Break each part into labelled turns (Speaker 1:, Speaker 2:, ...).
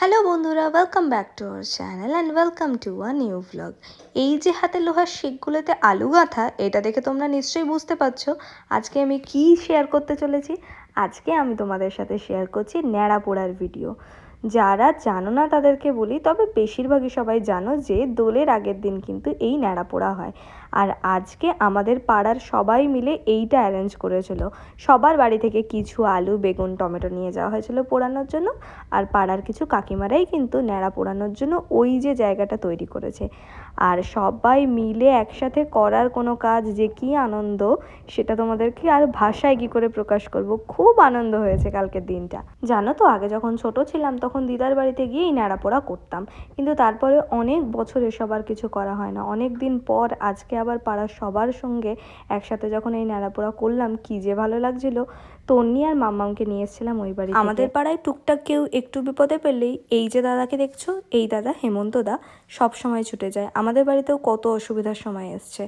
Speaker 1: Hello বন্ধুরা welcome back to our channel and welcome to a new blog এই যে হাতে লোহার শিকগুলোতে আলু গাঁথা, এটা দেখে তোমরা নিশ্চয়ই বুঝতে পারছ আজকে আমি কি শেয়ার করতে চলেছি। আজকে আমি তোমাদের সাথে শেয়ার করছি ন্যাড়া পোড়ার ভিডিও যারা জানো না তাদেরকে বলি, তবে বেশিরভাগই সবাই জানো যে দোলের আগের দিন কিন্তু এই ন্যাড়া পোড়া হয়। আর আজকে আমাদের পাড়ার সবাই মিলে এইটা অ্যারেঞ্জ করেছিল। সবার বাড়ি থেকে কিছু আলু, বেগুন, টমেটো নিয়ে যাওয়া হয়েছিল পোড়ানোর জন্য। আর পাড়ার কিছু কাকিমারাই কিন্তু ন্যাড়া পোড়ানোর জন্য ওই যে জায়গাটা তৈরি করেছে। আর সবাই মিলে একসাথে করার কোনো কাজ যে কি আনন্দ, সেটা তোমাদেরকে আর ভাষায় কি করে প্রকাশ করব? খুব আনন্দ হয়েছে কালকের দিনটা। জানো তো, আগে যখন ছোট ছিলাম তখন দিদার বাড়িতে গিয়েই পোড়া করতাম। কিন্তু তারপরে অনেক বছর এসব আর কিছু করা হয় না। অনেক দিন পর আজকে আবার পাড়ার সবার সঙ্গে একসাথে যখন এই পোড়া করলাম, কি যে ভালো লাগছিল। তন্নি আর মাম্মামকে নিয়ে এসেছিলাম ওই বাড়ি আমাদের পাড়ায় টুকটাক কেউ একটু বিপদে পেলেই এই যে দাদাকে দেখছ, এই দাদা হেমন্ত দা সব সময় ছুটে যায়। আমাদের বাড়িতেও কত অসুবিধার সময় এসছে।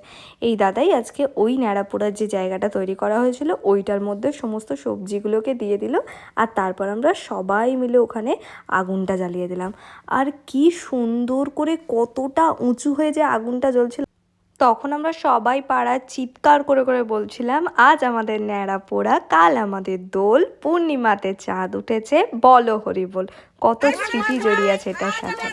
Speaker 1: এই দাদাই আজকে ওই ন্যাড়াপোড়ার যে জায়গাটা তৈরি করা হয়েছিল, ওইটার মধ্যে সমস্ত সবজিগুলোকে দিয়ে দিল আর তারপর আমরা সবাই মিলে ওখানে আগুনটা জ্বালিয়ে দিলাম। আর কি সুন্দর করে কতটা উঁচু হয়ে যে আগুনটা জ্বলছিল। তখন আমরা সবাই পাড়ার চিৎকার করে করে বলছিলাম, আজ আমাদের ন্যাড়া পোড়া, কাল আমাদের দোল, পূর্ণিমাতে চাঁদ উঠেছে, বলো হরি বল কত স্মৃতি জড়িয়ে আছে এটার সাথে।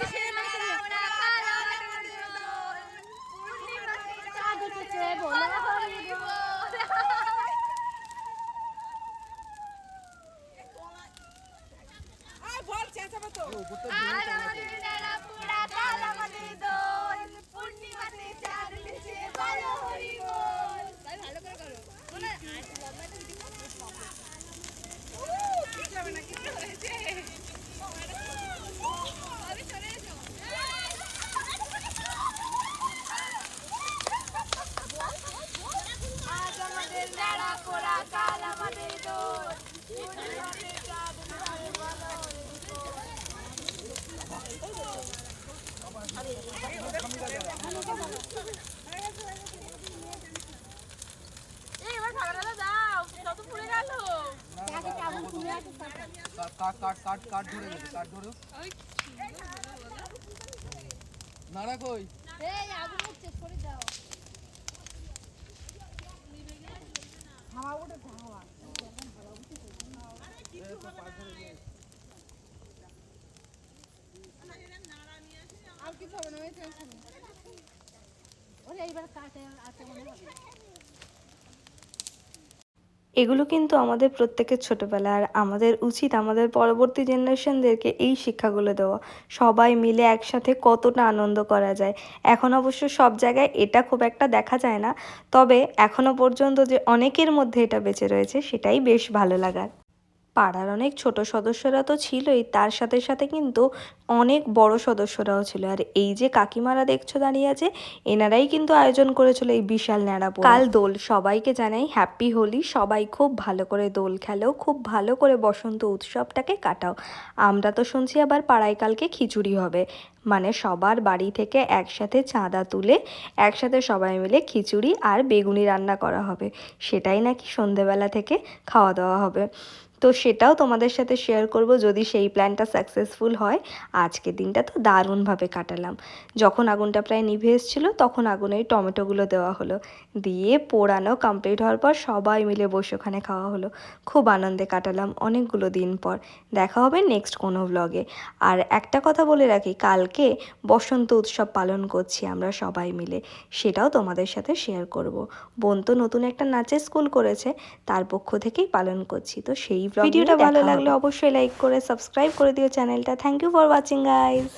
Speaker 2: কাট কাট কাট কাট ধরে গেছে কাট ধরো। নাড়া কই?
Speaker 3: এই আগুন উঠছে সরে যাও আর কিছু হবে না ওই এইবার কাটে আছে মনে হবে?
Speaker 1: এগুলো কিন্তু আমাদের প্রত্যেকের ছোটোবেলা আর আমাদের উচিত আমাদের পরবর্তী জেনারেশনদেরকে এই শিক্ষাগুলো দেওয়া। সবাই মিলে একসাথে কতটা আনন্দ করা যায়। এখন অবশ্য সব জায়গায় এটা খুব একটা দেখা যায় না। তবে এখনও পর্যন্ত যে অনেকের মধ্যে এটা বেঁচে রয়েছে সেটাই বেশ ভালো লাগার। পাড়ার অনেক ছোট সদস্যরা তো ছিলই, তার সাথে সাথে কিন্তু অনেক বড় সদস্যরাও ছিল। আর এই যে কাকিমারা দেখছ দাঁড়িয়ে আছে, এনারাই কিন্তু আয়োজন করেছিল এই বিশাল ন্যাড়া কাল দোল, সবাইকে জানাই হ্যাপি হোলি সবাই খুব ভালো করে দোল খেলো, খুব ভালো করে বসন্ত উৎসবটাকে কাটাও। আমরা তো শুনছি আবার পাড়ায় কালকে খিচুড়ি হবে। মানে সবার বাড়ি থেকে একসাথে চাঁদা তুলে, একসাথে সবাই মিলে খিচুড়ি আর বেগুনি রান্না করা হবে। সেটাই নাকি সন্ধেবেলা থেকে খাওয়া দাওয়া হবে। তো সেটাও তোমাদের সাথে শেয়ার করব যদি সেই প্ল্যানটা সাকসেসফুল হয়। আজকের দিনটা তো দারুণভাবে কাটালাম। যখন আগুনটা প্রায় নিভে এসেছিল, তখন আগুনে টমেটোগুলো দেওয়া হলো। দিয়ে পোড়ানো কমপ্লিট হওয়ার পর সবাই মিলে বসে ওখানে খাওয়া হলো। খুব আনন্দে কাটালাম অনেকগুলো দিন পর। দেখা হবে নেক্সট কোনো ব্লগে আর একটা কথা বলে রাখি, কালকে বসন্ত উৎসব পালন করছি আমরা সবাই মিলে। সেটাও তোমাদের সাথে শেয়ার করব। বোন তো নতুন একটা নাচের স্কুল করেছে, তার পক্ষ থেকেই পালন করছি। তো সেই ভিডিওটা ভালো লাগলে অবশ্যই লাইক করে সাবস্ক্রাইব করে দিও চ্যানেলটা thank you for watching guys